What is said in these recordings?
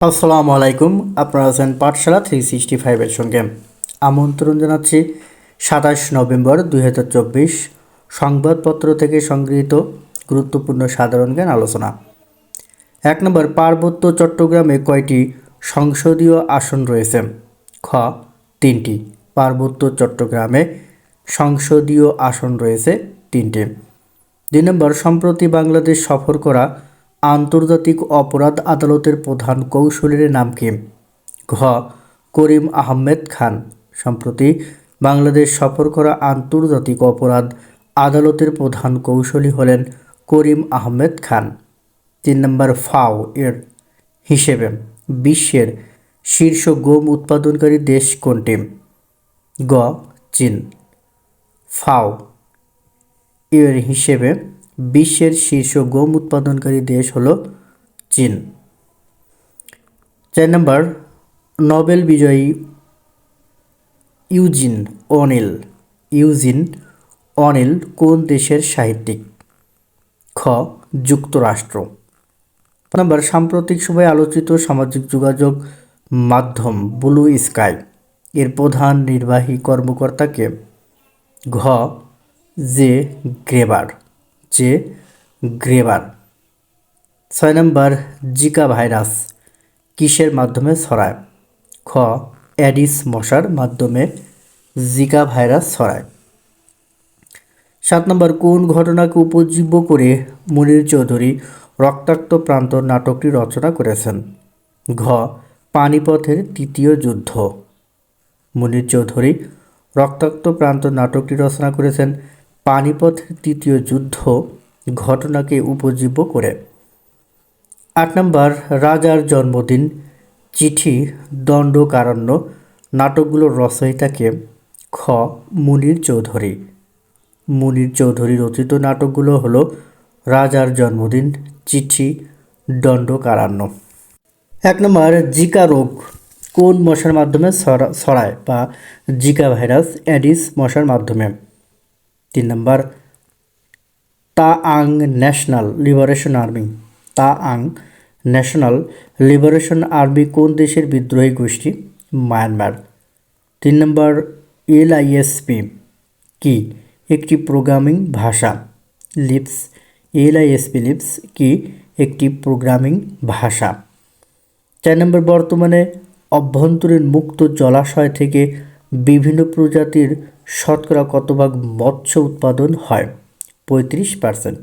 আসসালামু আলাইকুম, আপনারা আছেন পাঠশালা থ্রি সিক্সটি ফাইভের সঙ্গে। আমন্ত্রণ জানাচ্ছি সাতাশ নভেম্বর দুই হাজার চব্বিশ সংবাদপত্র থেকে সংগৃহীত গুরুত্বপূর্ণ সাধারণ জ্ঞান আলোচনা। এক নম্বর, পার্বত্য চট্টগ্রামে কয়টি সংসদীয় আসন রয়েছে? খ, তিনটি। পার্বত্য চট্টগ্রামে সংসদীয় আসন রয়েছে তিনটি। দুই নম্বর, সম্প্রতি বাংলাদেশ সফর করা আন্তর্জাতিক অপরাধ আদালতের প্রধান কৌশলীর নাম কি? ঘ. করিম আহমেদ খান। সম্প্রতি বাংলাদেশ সফর করা আন্তর্জাতিক অপরাধ আদালতের প্রধান কৌশলী হলেন করিম আহমেদ খান। তিন নম্বর, ফাও এর হিসেবে বিশ্বের শীর্ষ গম উৎপাদনকারী দেশ কোনটি? গ. চীন। ফাও এর হিসেবে বিশ্বের শীর্ষ গম উৎপাদনকারী দেশ হলো চীন। চার নম্বর, নোবেল বিজয়ী ইউজিন অনিল। ইউজিন অনিল কোন দেশের সাহিত্যিক? খ, যুক্তরাষ্ট্র। নম্বর, সাম্প্রতিক সময়ে আলোচিত সামাজিক যোগাযোগ মাধ্যম ব্লু স্কাই। এর প্রধান নির্বাহী কর্মকর্তাকে ঘ, জে, গ্রেবার। যে গ্রেবার। ছয় নম্বর, জিকা ভাইরাস, কিসের মাধ্যমে ছড়ায়? খ, অ্যাডিস মশার মাধ্যমে জিকা ভাইরাস ছড়ায়। সাত নম্বর, কোন ঘটনাকে উপজীব্য করে মুনির চৌধুরী রক্তাক্ত প্রান্ত নাটকটি রচনা করেছেন? ঘ, পানিপথের তৃতীয় যুদ্ধ। মুনির চৌধুরী রক্তাক্ত প্রান্ত নাটকটি রচনা করেছেন পানিপথের তৃতীয় যুদ্ধ ঘটনাকে উপজীব্য করে। আট নম্বর, রাজার জন্মদিন। চিঠি, দণ্ডকারণ্য, নাটকগুলোর রচয়িতাকে খ, মুনির চৌধুরী। মুনির চৌধুরী রচিত নাটকগুলো হলো রাজার জন্মদিন, চিঠি, দণ্ডকারণ্য। এক নম্বর, জিকা রোগ। কোন মশার মাধ্যমে ছড়া- ছড়ায় বা জিকা ভাইরাস, অ্যাডিস মশার মাধ্যমে? তিন নম্বর তা আং ন্যাশনাল লিবারেশন আর্মি। তা আং ন্যাশনাল লিবারেশন আর্মি কোন দেশের বিদ্রোহী গোষ্ঠী? মায়ানমার। তিন নম্বর, এলআইএসপি কি? একটি প্রোগ্রামিং ভাষা। লিপস, এলআইএসপি লিপস কি? একটি প্রোগ্রামিং ভাষা। চার নম্বর, বর্তমানে অভ্যন্তরীণ মুক্ত জলাশয় থেকে বিভিন্ন প্রজাতির শতকরা কত ভাগ মৎস্য উৎপাদন হয়? পঁয়ত্রিশ পার্সেন্ট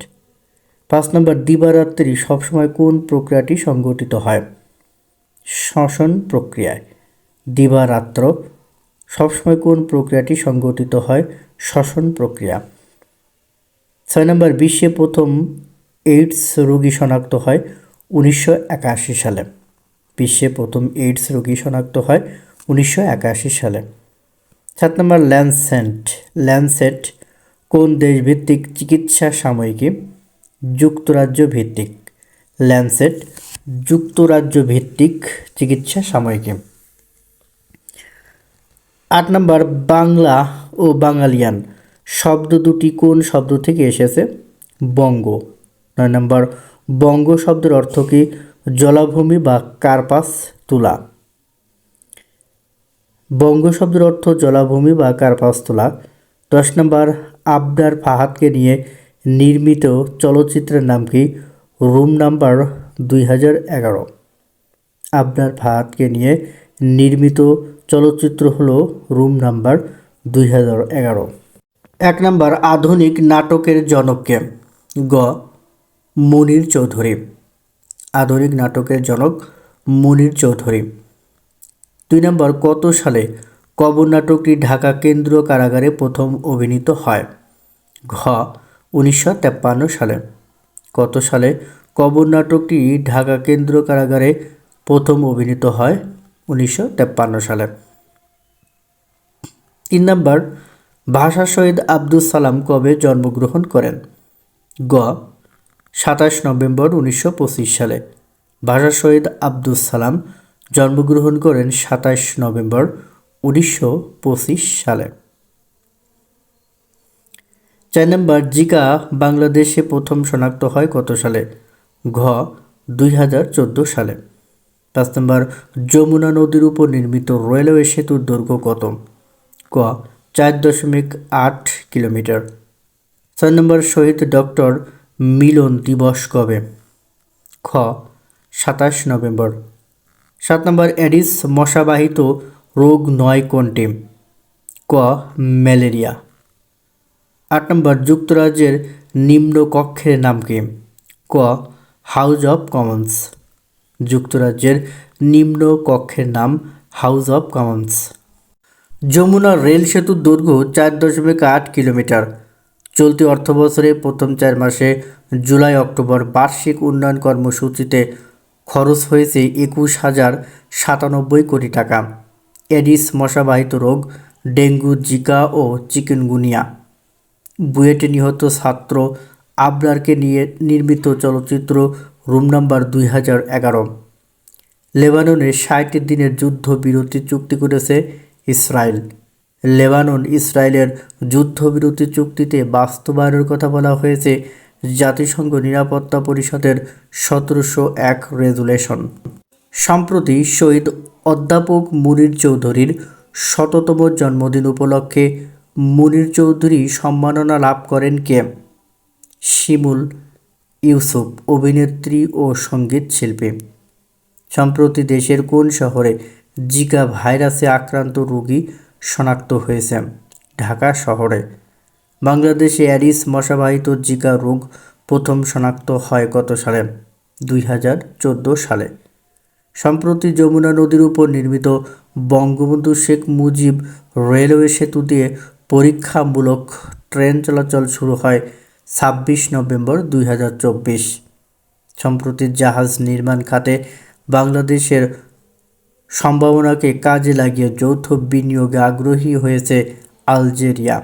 পাঁচ নম্বর, দিবারাত্রি সবসময় কোন প্রক্রিয়াটি সংঘটিত হয়? শ্বসন প্রক্রিয়ায়। দিবারাত্র সবসময় কোন প্রক্রিয়াটি সংঘটিত হয়? শ্বসন প্রক্রিয়া। ছয় নম্বর, বিশ্বে প্রথম এইডস রোগী শনাক্ত হয় উনিশশো একাশি সালে। বিশ্বে প্রথম এইডস রোগী শনাক্ত হয় উনিশশো একাশি সালে। সাত নম্বর ল্যান্সেন্ট। ল্যান্সেট কোন দেশভিত্তিক চিকিৎসা সাময়িকী? যুক্তরাজ্য ভিত্তিক। ল্যান্সেট যুক্তরাজ্য ভিত্তিক চিকিৎসা সাময়িকী। আট নম্বর বাংলা ও বাঙালিয়ান। শব্দ দুটি কোন শব্দ থেকে এসেছে? বঙ্গ। নয় নম্বর বঙ্গ শব্দের অর্থ কি? জলাভূমি বা কার্পাস, তুলা। বঙ্গ শব্দের অর্থ জলাভূমি বা কার্পাস তোলা দশ নম্বর, আবদার ফাহাদকে নিয়ে নির্মিত চলচ্চিত্রের নাম কি? রুম নাম্বার দুই হাজার এগারো। আবদার ফাহাদকে নিয়ে নির্মিত চলচ্চিত্র হলো রুম নাম্বার দুই হাজার এগারো। এক নম্বর, আধুনিক নাটকের জনককে। গ, মনির চৌধুরী। আধুনিক নাটকের জনক মনির চৌধুরী। দুই নম্বর, কত সালে কবর নাটকটি ঢাকা কেন্দ্রীয় কারাগারে প্রথম অভিনীত হয়? ঘ, উনিশশো সালে। কত সালে কবর নাটকটি ঢাকা কেন্দ্রীয় কারাগারে প্রথম অভিনীত হয়? উনিশশো সালে। তিন নম্বর, ভাষা শহীদ আব্দুল সালাম কবে জন্মগ্রহণ করেন? গ, সাতাশ নভেম্বর, উনিশশো পঁচিশ সালে। ভাষা শহীদ আব্দুল সালাম জন্মগ্রহণ করেন সাতাশ নভেম্বর উনিশশো পঁচিশ সালে। চার নম্বর, জিকা বাংলাদেশে প্রথম শনাক্ত হয় কত সালে? ঘ, দুই হাজার চোদ্দ সালে। পাঁচ নম্বর, যমুনা নদীর উপর নির্মিত রেলওয়ে সেতুর দৈর্ঘ্য কত? ক, চার দশমিক আট কিলোমিটার। ছয় নম্বর, শহীদ ডক্টর মিলন দিবস কবে? খ, সাতাশ নভেম্বর। সাত নম্বর অ্যাডিস মশাবাহিত রোগ নয় কোনটি? ক, ম্যালেরিয়া। আট নম্বর যুক্তরাজ্যের নিম্ন কক্ষের নাম কি? ক, হাউস অব কমন্স। যুক্তরাজ্যের নিম্ন কক্ষের নাম House of Commons. Jamuna rail সেতুর দৈর্ঘ্য চার দশমিক আট কিলোমিটার। চলতি অর্থবছরে প্রথম চার মাসে জুলাই অক্টোবর বার্ষিক উন্নয়ন কর্মসূচিতে খরচ হয়েছে একুশ হাজার সাতানব্বই কোটি টাকা। এডিস মশাবাহিত রোগ, ডেঙ্গু, জিকা ও চিকেনগুনিয়া। বুয়েটে নিহত ছাত্র আবরারকে নিয়ে নির্মিত চলচ্চিত্র রুম নাম্বার দুই হাজার এগারো। লেবাননে ষাট দিনের যুদ্ধবিরতি চুক্তি করেছে ইসরায়েল। লেবানন, ইসরায়েলের যুদ্ধবিরতি চুক্তিতে বাস্তবায়নের কথা বলা হয়েছে জাতিসংঘ নিরাপত্তা পরিষদের সতেরোশো এক রেজুলেশন। সম্প্রতি শহীদ অধ্যাপক মুনির চৌধুরীর শততম জন্মদিন উপলক্ষে মুনির চৌধুরী সম্মাননা লাভ করেন কে? শিমুল ইউসুফ, অভিনেত্রী ও সংগীত শিল্পী। সম্প্রতি দেশের কোন শহরে জিকা ভাইরাসে আক্রান্ত রোগী শনাক্ত হয়েছে? ঢাকা শহরে। বাংলাদেশে অ্যারিস মশাবাহিত জিকা রোগ প্রথম শনাক্ত হয় কত সালে, দুই হাজার চোদ্দ সালে। সম্প্রতি যমুনা নদীর উপর নির্মিত বঙ্গবন্ধু শেখ মুজিব রেলওয়ে সেতু দিয়ে পরীক্ষামূলক ট্রেন চলাচল শুরু হয় ছাব্বিশ নভেম্বর দুই হাজার চব্বিশ। সম্প্রতি জাহাজ নির্মাণ খাতে বাংলাদেশের সম্ভাবনাকে কাজে লাগিয়ে যৌথ বিনিয়োগে আগ্রহী হয়েছে আলজেরিয়া।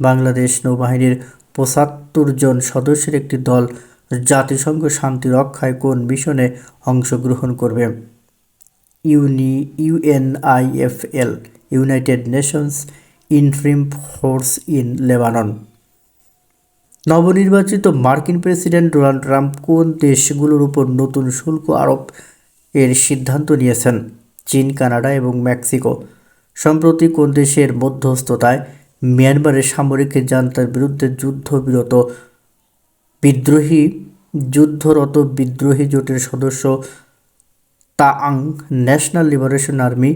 বাংলাদেশ নৌবাহিনীর পঁচাত্তর জন সদস্যের একটি দল জাতিসংঘ শান্তি রক্ষায় কোন মিশনে অংশগ্রহণ করবে? ইউনি, UNIFIL, United Nations interim force in Lebanon. নবনির্বাচিত মার্কিন প্রেসিডেন্ট ডোনাল্ড ট্রাম্প কোন দেশগুলোর উপর নতুন শুল্ক আরোপ এর সিদ্ধান্ত নিয়েছেন? চীন, কানাডা এবং মেক্সিকো। সম্প্রতি কোন দেশের মধ্যস্থতায় মিয়ানমারের সামরিক জান্তার বিরুদ্ধে যুদ্ধবিরত বিদ্রোহী, যুদ্ধরত বিদ্রোহী জোটের সদস্য Ta'ang national liberation army,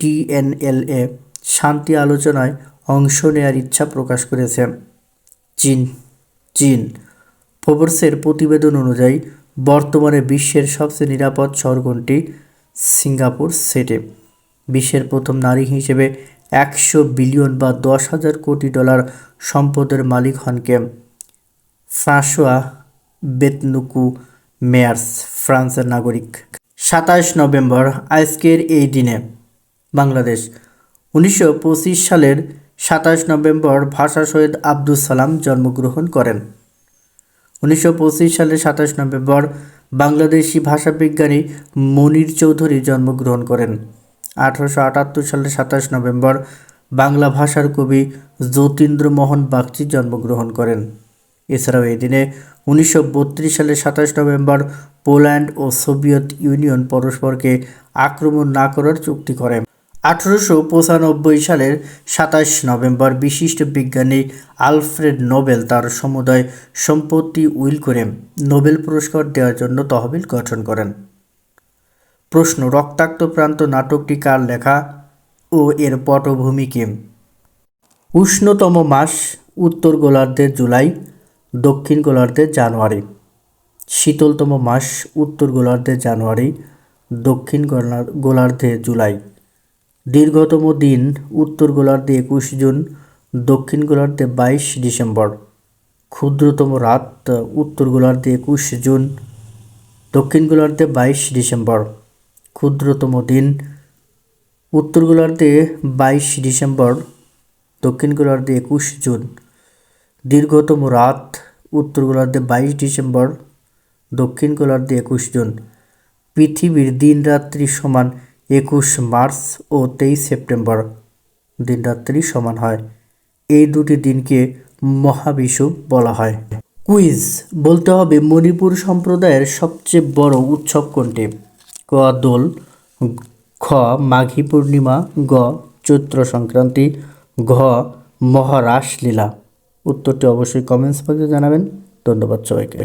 TNLA, শান্তি আলোচনায় অংশ নেয়ার ইচ্ছা প্রকাশ করেছে। চীন চীন, ফোবর্সের প্রতিবেদন অনুযায়ী বর্তমানে বিশ্বের সবচেয়ে নিরাপদ শহর কোনটি সিঙ্গাপুর সিটি। বিশ্বের প্রথম নারী হিসেবে একশো বিলিয়ন বা দশ হাজার কোটি ডলার সম্পদের মালিক হন কে ফ্রাঁসোয়া বেতনুকু মেয়ার্স ফ্রান্সের নাগরিক। সাতাশ নভেম্বর, আজকের এই দিনে বাংলাদেশ। উনিশশো পঁচিশ সালের সাতাশ নভেম্বর ভাষা শহীদ আব্দুল সালাম জন্মগ্রহণ করেন। উনিশশো পঁচিশ সালের সাতাশ নভেম্বর বাংলাদেশি ভাষাবিজ্ঞানী মনির চৌধুরী জন্মগ্রহণ করেন। আঠারোশো আটাত্তর সালের সাতাশ নভেম্বর বাংলা ভাষার কবি যতীন্দ্রমোহন বাগচি জন্মগ্রহণ করেন। এছাড়াও এই দিনে উনিশশো বত্রিশ সালের সাতাশ নভেম্বর পোল্যান্ড ও সোভিয়েত ইউনিয়ন পরস্পরকে আক্রমণ না করার চুক্তি করে আঠারোশো পঁচানব্বই সালের সাতাশ নভেম্বর বিশিষ্ট বিজ্ঞানী আলফ্রেড নোবেল তার সমুদয় সম্পত্তি উইল করে নোবেল পুরস্কার দেওয়ার জন্য তহবিল গঠন করেন। প্রশ্ন, রক্তাক্ত প্রান্ত নাটকটি কার লেখা ও এর পটভূমি কি উষ্ণতম মাস, উত্তর গোলার্ধের জুলাই, দক্ষিণ গোলার্ধের জানুয়ারি। শীতলতম মাস, উত্তর গোলার্ধের জানুয়ারি, দক্ষিণ গোলা- গোলার্ধে জুলাই। দীর্ঘতম দিন, উত্তর গোলার্ধে একুশ জুন, দক্ষিণ গোলার্ধে বাইশ ডিসেম্বর। ক্ষুদ্রতম রাত, উত্তর গোলার্ধে একুশ জুন, দক্ষিণ গোলার্ধে বাইশ ডিসেম্বর। ক্ষুদ্রতম দিন। উত্তর গোলার্ধে বাইশ ডিসেম্বর, দক্ষিণ গোলার্ধে একুশ জুন। দীর্ঘতম রাত, উত্তর গোলার্ধে বাইশ ডিসেম্বর, দক্ষিণ গোলার্ধে একুশ জুন। পৃথিবীর দিন রাত্রি সমান একুশ মার্চ ও তেইশ সেপ্টেম্বর। দিন রাত্রি সমান হয়। এই দুটি দিনকে মহাবিষুব বলা হয়। কুইজ, বলতে হবে মণিপুর সম্প্রদায়ের সবচেয়ে বড় উৎসব কোনটি? ক দোল, খ মাঘী পূর্ণিমা, গ চৈত্র সংক্রান্তি, ঘ মহারাস লীলা। উত্তরটি অবশ্যই কমেন্টস বক্সে জানাবেন। ধন্যবাদ সবাইকে।